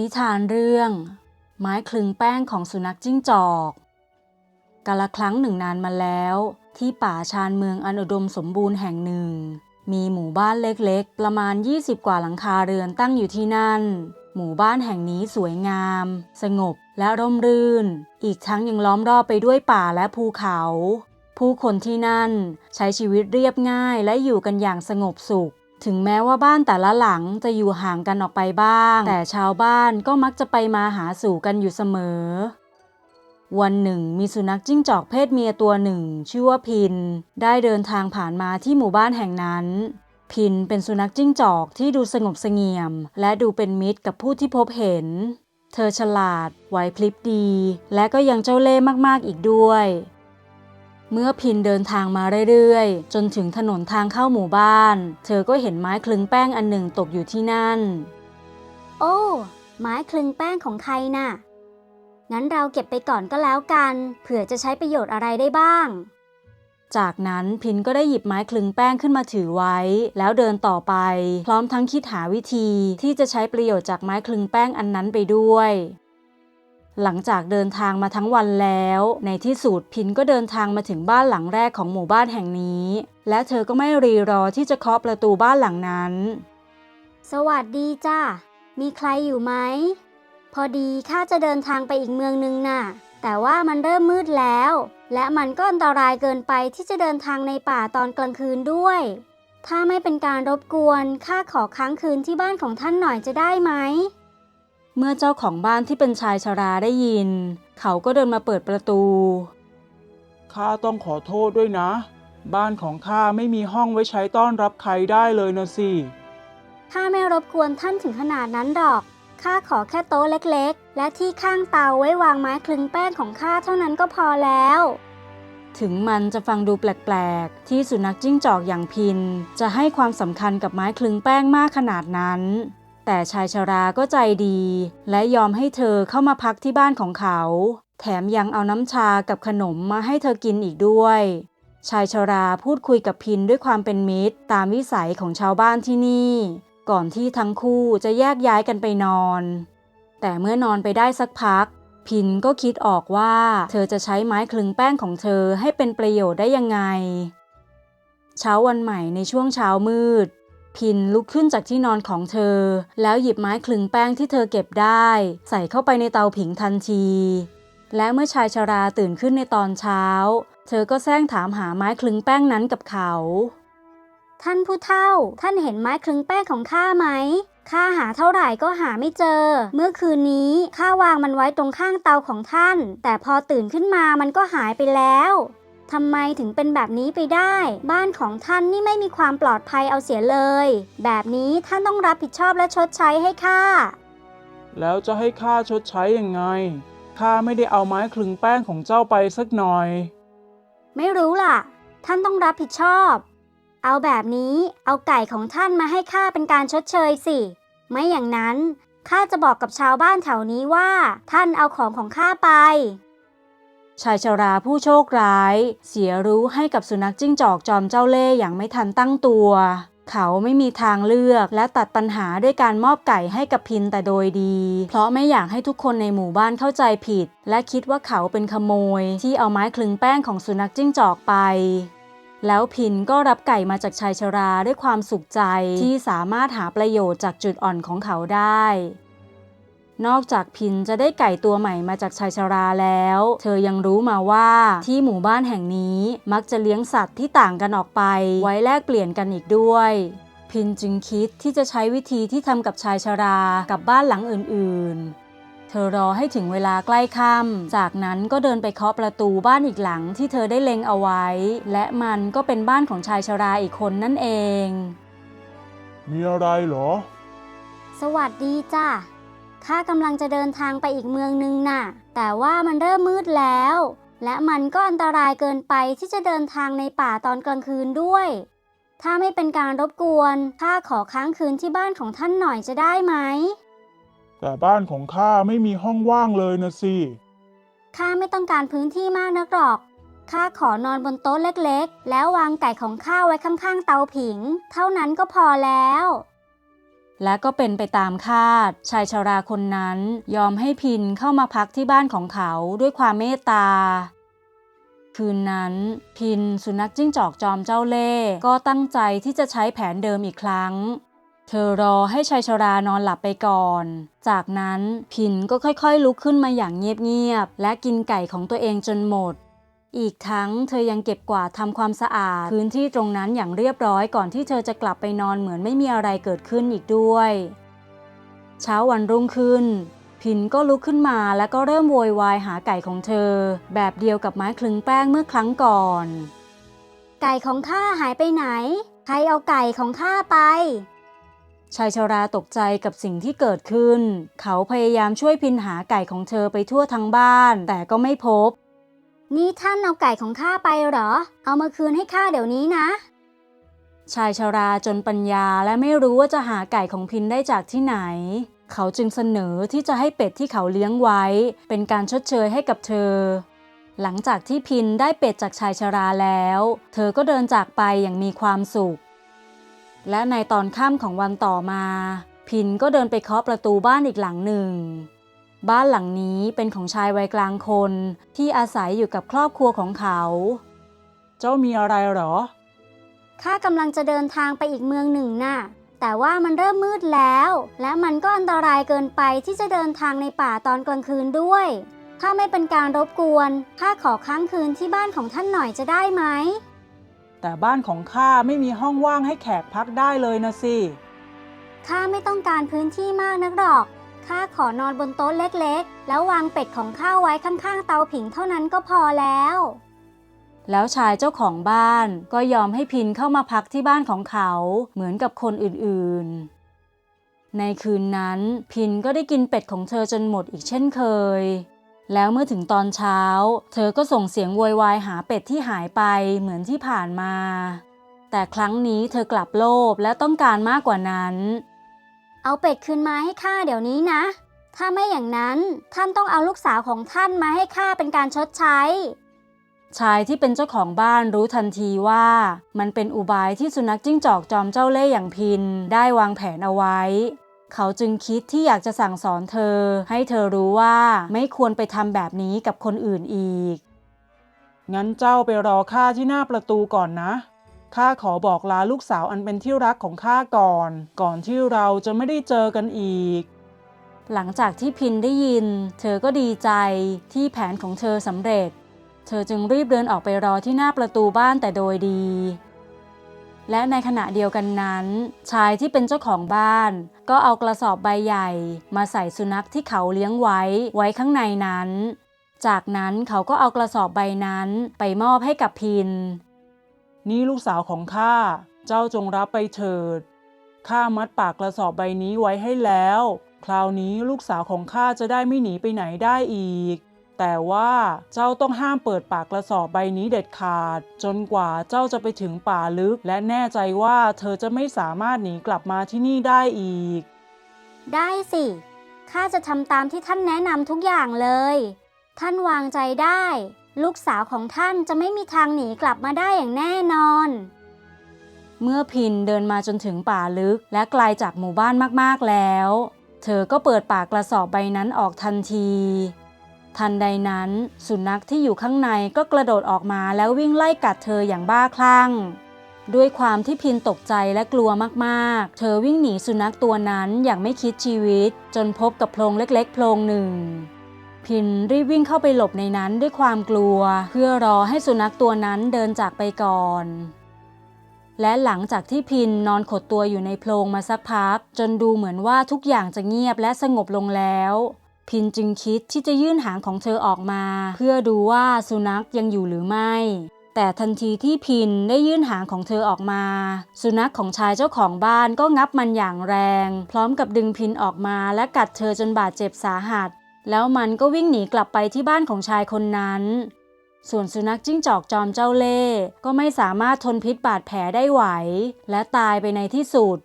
นิทานเรื่อง ไม้คลึงแป้งของสุนัขจิ้งจอกกาละครั้งหนึ่งนานมาแล้ว ที่ป่าชานเมืองอันอุดมสมบูรณ์แห่งหนึ่ง มีหมู่บ้านเล็กๆ ประมาณ 20 กว่าหลังคาเรือนตั้งอยู่ที่นั่น หมู่บ้านแห่งนี้สวยงาม สงบและร่มรื่น อีกทั้งยังล้อมรอบไปด้วยป่าและภูเขา ผู้คนที่นั่นใช้ชีวิตเรียบง่ายและอยู่กันอย่างสงบสุข ถึงแม้ว่าบ้านแต่ละหลังจะอยู่ห่างกันออกไปบ้าง แต่ชาวบ้านก็มักจะไปมาหาสู่กันอยู่เสมอ วันหนึ่ง มีสุนัขจิ้งจอกเพศเมียตัวหนึ่ง ชื่อว่าพิน ได้เดินทางผ่านมาที่หมู่บ้านแห่งนั้น พินเป็นสุนัขจิ้งจอกที่ดูสงบเสงี่ยม และดูเป็นมิตรกับผู้ที่พบเห็น เธอฉลาดไหวพลิบดี และก็ยังเจ้าเล่ห์มากๆอีกด้วย เมื่อพินเดินทางมาเรื่อยๆ จนถึงถนนทางเข้าหมู่บ้าน เธอก็เห็นไม้คลึงแป้งอันหนึ่งตกอยู่ที่นั่น โอ้ ไม้คลึงแป้งของใครน่ะ งั้นเราเก็บไปก่อนก็แล้วกัน เผื่อจะใช้ประโยชน์อะไรได้บ้าง จากนั้นพินก็ได้หยิบไม้คลึงแป้งขึ้นมาถือไว้ แล้วเดินต่อไป พร้อมทั้งคิดหาวิธีที่จะใช้ประโยชน์จากไม้คลึงแป้งอันนั้นไปด้วย หลังจากเดินทางมาทั้งวันแล้ว ในที่สุดพินก็เดินทางมาถึงบ้านหลังแรกของหมู่บ้านแห่งนี้ และเธอก็ไม่รีรอที่จะเคาะประตูบ้านหลังนั้น สวัสดีจ้ามีใครอยู่ไหม พอดีข้าจะเดินทางไปอีกเมืองนึงน่ะ แต่ว่ามันเริ่มมืดแล้ว และมันก็อันตรายเกินไปที่จะเดินทางในป่าตอนกลางคืนด้วย ถ้าไม่เป็นการรบกวนข้าขอค้างคืนที่บ้านของท่านหน่อยจะได้ไหม เมื่อเจ้าของบ้านที่เป็นชายชราได้ยิน เขาก็เดินมาเปิดประตู ข้าต้องขอโทษด้วยนะ บ้านของข้าไม่มีห้องไว้ใช้ต้อนรับใครได้เลยนะสิ ข้าไม่รบกวนท่านถึงขนาดนั้นหรอก ข้าขอแค่โต๊ะเล็กๆ และที่ข้างเตาไว้วางไม้คลึงแป้งของข้าเท่านั้นก็พอแล้ว ถึงมันจะฟังดูแปลกๆ ที่สุนัขจิ้งจอกอย่างพิน จะให้ความสำคัญกับไม้คลึงแป้งมากขนาดนั้น แต่ชายชราก็ใจดี และยอมให้เธอเข้ามาพักที่บ้านของเขา แถมยังเอาน้ำชากับขนมมาให้เธอกินอีกด้วย ชายชราพูดคุยกับพินด้วยความเป็นมิตร ตามวิสัยของชาวบ้านที่นี่ ก่อนที่ทั้งคู่จะแยกย้ายกันไปนอน แต่เมื่อนอนไปได้สักพัก พินก็คิดออกว่า เธอจะใช้ไม้คลึงแป้งของเธอให้เป็นประโยชน์ได้ยังไง เช้าวันใหม่ในช่วงเช้ามืด พินลุกขึ้นจากที่นอนของเธอ แล้วหยิบไม้คลึงแป้งที่เธอเก็บได้ ใส่เข้าไปในเตาผิงทันที และเมื่อชายชราตื่นขึ้นในตอนเช้า เธอก็แซงถามหาไม้คลึงแป้งนั้นกับเขา ท่านผู้เฒ่า ท่านเห็นไม้คลึงแป้งของข้าไหมข้าหาเท่าไหร่ก็หาไม่เจอ เมื่อคืนนี้ข้าวางมันไว้ตรงข้างเตาของท่าน แต่พอตื่นขึ้นมามันก็หายไปแล้ว ทำไมถึงเป็นแบบนี้ไปได้ บ้านของท่านนี่ไม่มีความปลอดภัยเอาเสียเลย แบบนี้ท่านต้องรับผิดชอบและชดใช้ให้ข้า แล้วจะให้ข้าชดใช้ยังไง ข้าไม่ได้เอาไม้คลึงแป้งของเจ้าไปสักหน่อย ไม่รู้ล่ะ ท่านต้องรับผิดชอบ เอาแบบนี้ เอาไก่ของท่านมาให้ข้าเป็นการชดเชยสิ ไม่อย่างนั้นข้าจะบอกกับชาวบ้านแถวนี้ว่า ท่านเอาของของข้าไป ชายชราผู้โชคร้าย เสียรู้ให้กับสุนัขจิ้งจอกจอมเจ้าเล่ห์อย่างไม่ทันตั้งตัว เขาไม่มีทางเลือกและตัดปัญหาด้วยการมอบไก่ให้กับพินแต่โดยดี เพราะไม่อยากให้ทุกคนในหมู่บ้านเข้าใจผิด และคิดว่าเขาเป็นขโมย ที่เอาไม้คลึงแป้งของสุนัขจิ้งจอกไปแล้วพินก็รับไก่มาจากชายชราด้วยความสุขใจที่สามารถหาประโยชน์จากจุดอ่อนของเขาได้ นอกจากพินจะได้ไก่ตัวใหม่มาจากชายชราแล้ว เธอยังรู้มาว่าที่หมู่บ้านแห่งนี้มักจะเลี้ยงสัตว์ที่ต่างกันออกไป ไว้แลกเปลี่ยนกันอีกด้วยพินจึงคิดที่จะใช้วิธีที่ทำกับชายชรากับบ้านหลังอื่นๆ เธอรอให้ถึงเวลาใกล้ค่ำ จากนั้นก็เดินไปเคาะประตูบ้านอีกหลังที่เธอได้เล็งเอาไว้ และมันก็เป็นบ้านของชายชราอีกคนนั่นเอง มีอะไรเหรอ สวัสดีจ้ะ ข้ากำลังจะเดินทางไปอีกเมืองนึงน่ะ แต่ว่ามันเริ่มมืดแล้ว และมันก็อันตรายเกินไปที่จะเดินทางในป่าตอนกลางคืนด้วย ถ้าไม่เป็นการรบกวนข้าขอค้างคืนที่บ้านของท่านหน่อยจะได้ไหม แต่บ้านของข้าไม่มีห้องว่างเลยนะสิ ข้าไม่ต้องการพื้นที่มากนักหรอกข้าขอนอนบนโต๊ะเล็กๆ แล้ววางไก่ของข้าไว้ข้างๆ เตาผิง เท่านั้นก็พอแล้ว และก็เป็นไปตามคาด ชายชราคนนั้นยอมให้พินเข้ามาพักที่บ้านของเขาด้วยความเมตตา คืนนั้น พินสุนัขจิ้งจอกจอมเจ้าเล่ห์ก็ตั้งใจที่จะใช้แผนเดิมอีกครั้ง เธอรอให้ชายชรานอนหลับไปก่อน จากนั้นพินก็ค่อยๆลุกขึ้นมาอย่างเงียบๆและกินไก่ของตัวเองจนหมด อีกทั้งเธอยังเก็บกวาดทำความสะอาด พื้นที่ตรงนั้นอย่างเรียบร้อยก่อนที่เธอจะกลับไปนอนเหมือนไม่มีอะไรเกิดขึ้นอีกด้วย เช้าวันรุ่งขึ้น พินก็ลุกขึ้นมาแล้วก็เริ่มโวยวายหาไก่ของเธอ แบบเดียวกับไม้คลึงแป้งเมื่อครั้งก่อน ไก่ของข้าหายไปไหน ใครเอาไก่ของข้าไปชายชราตกใจกับสิ่งที่เกิดขึ้น เขาพยายามช่วยพินหาไก่ของเธอไปทั่วทั้งบ้าน แต่ก็ไม่พบ นี่ท่านเอาไก่ของข้าไปเหรอ เอามาคืนให้ข้าเดี๋ยวนี้นะ ชายชราจนปัญญาและไม่รู้ว่าจะหาไก่ของพินได้จากที่ไหน เขาจึงเสนอที่จะให้เป็ดที่เขาเลี้ยงไว้ เป็นการชดเชยให้กับเธอ หลังจากที่พินได้เป็ดจากชายชราแล้ว เธอก็เดินจากไปอย่างมีความสุข และในตอนค่ำของวันต่อมา พินก็เดินไปเคาะประตูบ้านอีกหลังหนึ่ง บ้านหลังนี้เป็นของชายวัยกลางคนที่อาศัยอยู่กับครอบครัวของเขา เจ้ามีอะไรเหรอ ข้ากำลังจะเดินทางไปอีกเมืองหนึ่งน่ะ แต่ว่ามันเริ่มมืดแล้ว และมันก็อันตรายเกินไปที่จะเดินทางในป่าตอนกลางคืนด้วย ถ้าไม่เป็นการรบกวน ข้าขอค้างคืนที่บ้านของท่านหน่อยจะได้ไหม แต่บ้านของข้าไม่มีห้องว่างให้แขกพักได้เลยนะสิ ข้าไม่ต้องการพื้นที่มากนักหรอก ข้าขอนอนบนโต๊ะเล็กๆ แล้ววางเป็ดของข้าไว้ข้างๆ เตาผิงเท่านั้นก็พอแล้ว แล้วชายเจ้าของบ้านก็ยอมให้พินเข้ามาพักที่บ้านของเขาเหมือนกับคนอื่นๆ ในคืนนั้นพินก็ได้กินเป็ดของเธอจนหมดอีกเช่นเคย แล้วเมื่อถึงตอนเช้า เธอก็ส่งเสียงโวยวายหาเป็ดที่หายไปเหมือนที่ผ่านมา แต่ครั้งนี้เธอกลับโลภและต้องการมากกว่านั้น เอาเป็ดคืนมาให้ข้าเดี๋ยวนี้นะ ถ้าไม่อย่างนั้นท่านต้องเอาลูกสาวของท่านมาให้ข้าเป็นการชดใช้ ชายที่เป็นเจ้าของบ้านรู้ทันทีว่า มันเป็นอุบายที่สุนัขจิ้งจอกจอมเจ้าเล่ห์อย่างพินได้วางแผนเอาไว้ เขาจึงคิดที่อยากจะสั่งสอนเธอ ให้เธอรู้ว่าไม่ควรไปทำแบบนี้กับคนอื่นอีก งั้นเจ้าไปรอข้าที่หน้าประตูก่อนนะ ข้าขอบอกลาลูกสาวอันเป็นที่รักของข้าก่อน ก่อนที่เราจะไม่ได้เจอกันอีก หลังจากที่พินได้ยิน เธอก็ดีใจที่แผนของเธอสำเร็จ เธอจึงรีบเดินออกไปรอที่หน้าประตูบ้านแต่โดยดี และในขณะเดียวกันนั้น ชายที่เป็นเจ้าของบ้าน ก็เอากระสอบใบใหญ่ มาใส่สุนัขที่เขาเลี้ยงไว้ไว้ข้างในนั้น จากนั้นเขาก็เอากระสอบใบนั้นไปมอบให้กับพิน นี่ลูกสาวของข้า เจ้าจงรับไปเถิด ข้ามัดปากกระสอบใบนี้ไว้ให้แล้ว คราวนี้ลูกสาวของข้าจะได้ไม่หนีไปไหนได้อีก แต่ว่าเจ้าต้องห้ามเปิดปากกระสอบใบนี้เด็ดขาด จนกว่าเจ้าจะไปถึงป่าลึก และแน่ใจว่าเธอจะไม่สามารถหนีกลับมาที่นี่ได้อีก ได้สิ ข้าจะทำตามที่ท่านแนะนำทุกอย่างเลย ท่านวางใจได้ ลูกสาวของท่านจะไม่มีทางหนีกลับมาได้อย่างแน่นอน เมื่อพินเดินมาจนถึงป่าลึกและไกลจากหมู่บ้านมากๆแล้ว เธอก็เปิดปากกระสอบใบนั้นออกทันที ทันใดนั้น สุนัขที่อยู่ข้างในก็กระโดดออกมาแล้ววิ่งไล่กัดเธออย่างบ้าคลั่ง ด้วยความที่พินตกใจและกลัวมากๆ เธอวิ่งหนีสุนัขตัวนั้นอย่างไม่คิดชีวิต จนพบกับโพรงเล็กๆ โพรงหนึ่ง พินรีบวิ่งเข้าไปหลบในนั้นด้วยความกลัว เพื่อรอให้สุนัขตัวนั้นเดินจากไปก่อน และหลังจากที่พินนอนขดตัวอยู่ในโพรงมาสักพัก จนดูเหมือนว่าทุกอย่างจะเงียบและสงบลงแล้ว พินจึงคิดที่จะยื่นหางของเธอออกมา เพื่อดูว่าสุนัขยังอยู่หรือไม่แต่ทันทีที่พินได้ยื่นหางของเธอออกมา สุนัขของชายเจ้าของบ้านก็งับมันอย่างแรง พร้อมกับดึงพินออกมาและกัดเธอจนบาดเจ็บสาหัส แล้วมันก็วิ่งหนีกลับไปที่บ้านของชายคนนั้น ส่วนสุนัขจิ้งจอกจอมเจ้าเล่ห์ก็ไม่สามารถทนพิษบาดแผลได้ไหว และตายไปในที่สุด